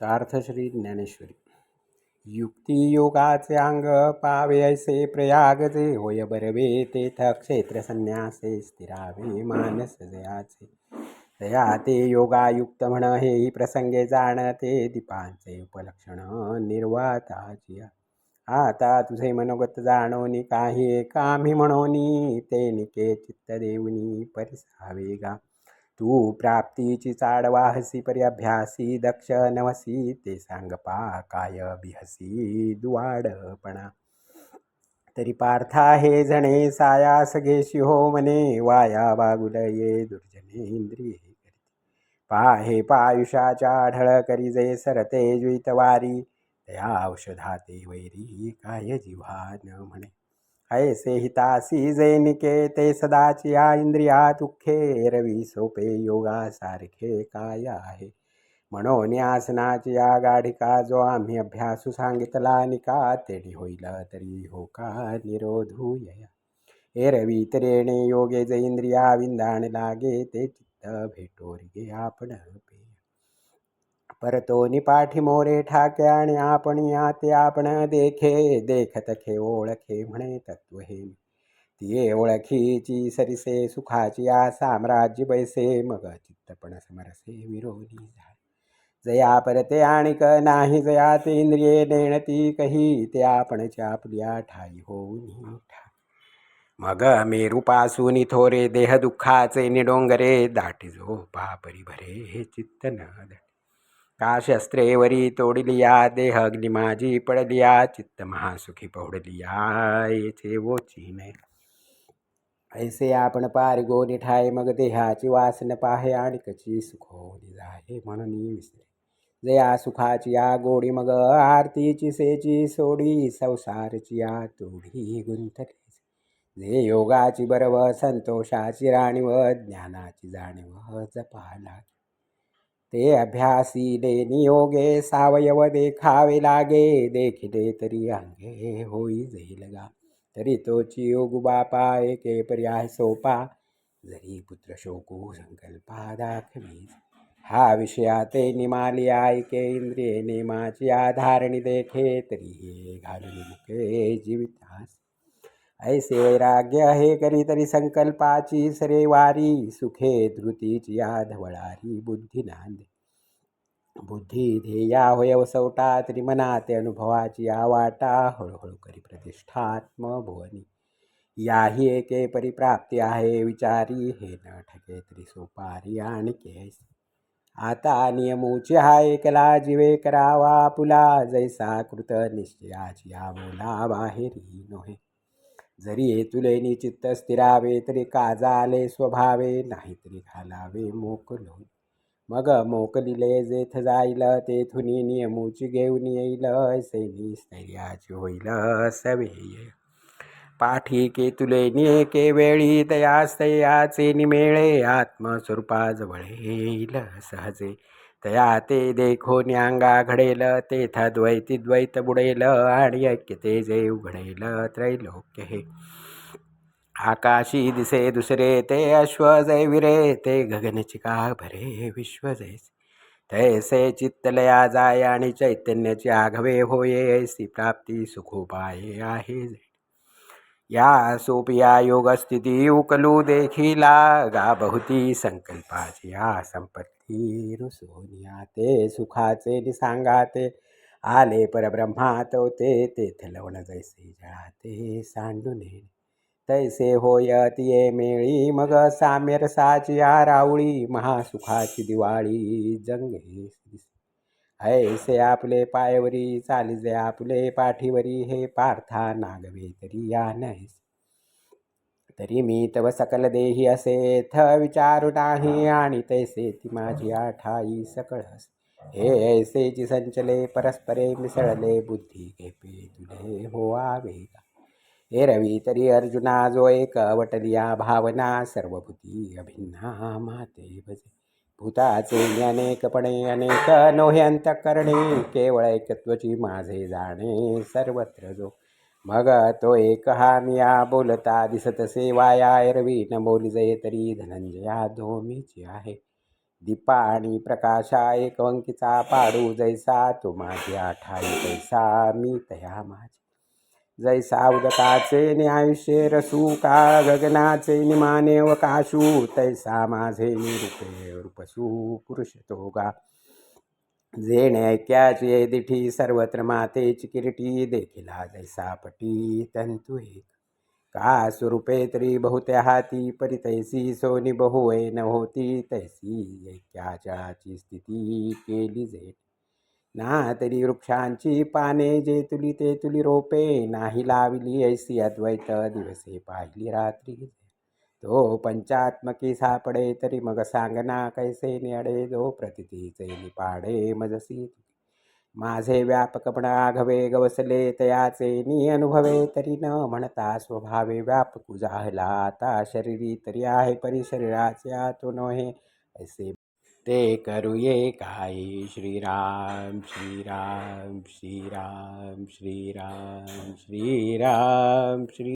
सार्थ श्री ज्ञानेश्वरी. युक्तियोगाचे अंग पावे ऐसे प्रयागचे होय बरवे तेथ क्षेत्र संन्यासे स्थिरावे मानस जयाचे. दया ते योगायुक्त म्हण हेही प्रसंगे जाणते दीपांचे उपलक्षण निर्वाताची. आता तुझे मनोगत जाणोनी काही कामी म्हणोनी ते निके चित्त देऊनी परिसावे गा. तू प्राप्तीची चाड वाहसी पर्याभ्यासी अभ्यासी दक्ष नवसी ते सांग पा काय बिहसी दुवाडपणा. तरी पार्था हे जणे सायास घेशी हो मने वाया बागुल ये दुर्जने इंद्रिये करीती. पाहे पायुषाच्या ढळ करी जे सरते ज्वितवारी त्या औषधाते वैरी काय जिव्हा न म्हणे. ऐसे हितासी जैनिके ते सदाचिया इंद्रिया दुःखे रवी सोपे योगा सारखे काय आहे। म्हणून आसनाची या गाढिका जो आम्ही अभ्यासू सांगितला निका तेढी होईल तरी हो का निरोधूय हे रवी तरेणे योगे जैंद्रिया इंद्रिया विंदाण लागे ते चित्त भेटोरगे आपण परतो निपाठी मोरे ठाके आणि आपण या ते आपण देखे देखत खे ओळखे म्हणे तत्व हे तिये ओळखीची सरिसे सुखाची या साम्राज्य बैसे मग चित्तपण समरसे विरोधी झाले. जया परते आणिक नाही जया ते इंद्रिये नेणती कही ते आपणची आपल्या ठाई होऊन ठा मग रूपासून थोरे देह दुःखाचे निडोंगरे दाटी झोपा परिभरे हे चित्त न का शस्त्रेवरी तोडलिया देह अग्नि माझी पडलिया चित्त महासुखी पौडलिया येथे वोची नाही ऐसे आपण पार पारिगो ठाय मग देहाची वासन पाहे आणि कची सुखोनी जाहे म्हणून विसरे. जया सुखाची या गोडी मग आरतीची सेची सोडी संसारची या तोडी गुंतली. जे योगाची बरव संतोषाची राणीव ज्ञानाची जाणीव जपाला ते अभ्यासी लेनी योगे सावयव देखावे लागे देखिले तरी अंगे होई जाईल गा तरी तोची योग बापा एके पर्याय सोपा. जरी पुत्र शोकू संकल्पा दाखवी. हा विषया ते निमाली ऐके इंद्रिये नेमाची आधारणी देखे तरी हे घालून मुके जीवितास. ऐसे वैराग्य हे करी तरी संकल्पाची सरे वारी सुखे धृतीची या धवळारी बुद्धी नांदे. बुद्धी ध्येया होय वसवटा तरी मनाते अनुभवाची या वाटा हळूहळू करी प्रतिष्ठात्म भुवनी. याही एके परिप्राप्ती आहे विचारी हे न ठके तरी सोपारी आणि केस. आता नियमूची हा एकला जीवे करावा पुला जैसा कृत निश्चयाची या बोला बाहेरी नोहे. जरी तुले चित्त स्थिरावे तरी काजाले स्वभावे नाहीतरी घालावे मोकलो. मग मोकलिले जेथ जाईल तेथुनी नियमूची घेऊन येईल सैनी स्थैर्याची होईल सवेय पाठी के तुले के वेळी तयास्तयाचे निमेळे आत्मस्वरूपाजवळ येईल सहजे. तया ते देखो न्यांगा घडेल तेथ द्वैती द्वैत बुडेल आणि ऐक्य ते जे उघडेल त्रैलोक्य हे. आकाशी दिसे दुसरे ते अश्व जय विरे ते गगनचिका भरे विश्व जैसे तैसे चित्तलया जाय आणि चैतन्याची आघवे होये ऐसी प्राप्ती सुखोपाये आहे. या सोपिया योगस्थिती उकलू देखिला गा बहुती संकल्पाची या संपत्ती रुसोनिया ते सुखाचे निसांगाते आले परब्रह्मात ते तेथ लवण जैसे जळाते सांडून. तैसे होय ये मेळी मग साम्यरसाची या रावळी महासुखाची दिवाळी जंगे ऐसे आपले पायवरी चालिजे आपले पाठीवरी हे पार्था नागवे तरी या नाही तरी मी तव सकल देही असे थ विचारू नाही आणि तैसे ती माझी आठाई सकळस हे ऐसेची संचले परस्परे मिसळले बुद्धी घेपे तुले हो आवेगा हे रवी तरी अर्जुना जो एक वटलिया भावना सर्वभूती अभिन्ना माते भजे. भूताचे अनेकपणे अनेक नोह्यंत अंतकरणे केवळ एकत्वची माझे जाणे सर्वत्र जो. मग तो एक हा मिया बोलता दिसत सेवाया एरवी न बोली जये तरी धनंजया धोमीची आहे. दीपा आणि प्रकाशा एकवंकीचा पाडू जैसा तो माझ्या ठाई तैसा मी तया माझी. जैसा उदकाचे नि आयुष्य रसू का गगनाचे निमाने अवकाशू तैसा माझे निरूपे रूपसू पुरुषतो गा जेणे ऐक्याचे दिठी सर्वत्र मातेची किरीटी देखिला जैसा पटी तंतु एक। का स्वरूपे तरी बहुत्या हाती परी तैसी सोनी बहुवे न होती तैसी ऐक्याच्याची स्थिती केली जेठ। ना तरी वृक्षांची पाने जे तुली ते तुली रोपे नाही लावली ऐसी अद्वैत दिवसे पाहिली रात्री. तो पंचात्मकी सापडे तरी मग सांगना कैसे निअडे जो प्रतितीचे निपाडे मजसी माझे व्यापकपण आघवे गवसले तयाचे नि अनुभवे तरी न म्हणता स्वभावे व्यापकू जाहला. आता शरीरी तरी आहे परी शरीराचे आतो नोहे ऐसे ते करूये काय श्रीराम श्रीराम श्रीराम श्रीराम श्रीराम श्री